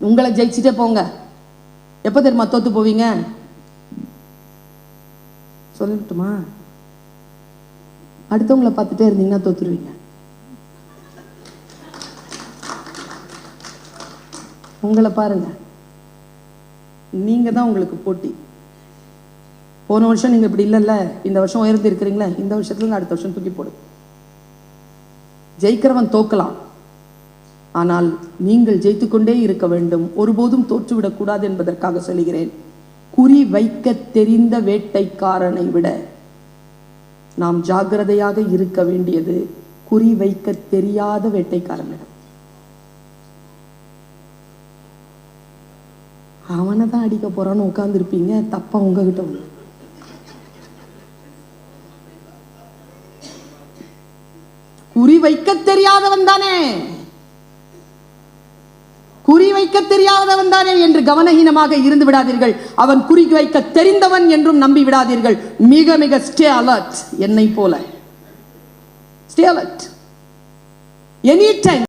உங்களை ஜெயிச்சுட்டே போங்க. எப்போ தெரியுமா தோத்து போவீங்க? சொல்லட்டுமா? அடுத்தவங்கள பார்த்துட்டே இருந்தீங்கன்னா தோத்துருவீங்க. உங்களை பாருங்க. நீங்கள் தான் உங்களுக்கு போட்டி. போன வருஷம் நீங்கள் இப்படி இல்லைல்ல இந்த வருஷம் உயர்ந்து இருக்கிறீங்களா இந்த வருஷத்துல அடுத்த வருஷம் தூக்கி போடு. ஜெயிக்கிறவன் தோக்கலாம். ஆனால் நீங்கள் ஜெயித்துக்கொண்டே இருக்க வேண்டும். ஒருபோதும் தோற்றுவிடக் கூடாது என்பதற்காக சொல்கிறேன் குறி வைக்க தெரிந்த வேட்டைக்காரனை விட நாம் ஜாகிரதையாக இருக்க வேண்டியது குறி வைக்க தெரியாத வேட்டைக்காரனிடம். அவனை தான் அடிக்க போறான்னு உட்காந்துருப்பீங்க தப்பா உங்ககிட்ட வந்து குறி வைக்க தெரியாதவன் தானே? குறி வைக்க தெரியாதவன் தானே என்று கவனஹீனமாக இருந்து விடாதீர்கள். அவன் குறி வைக்க தெரிந்தவன் என்றும் நம்பி விடாதீர்கள். மிக மிக ஸ்டே அலர்ட் என்னை போல. Stay alert any time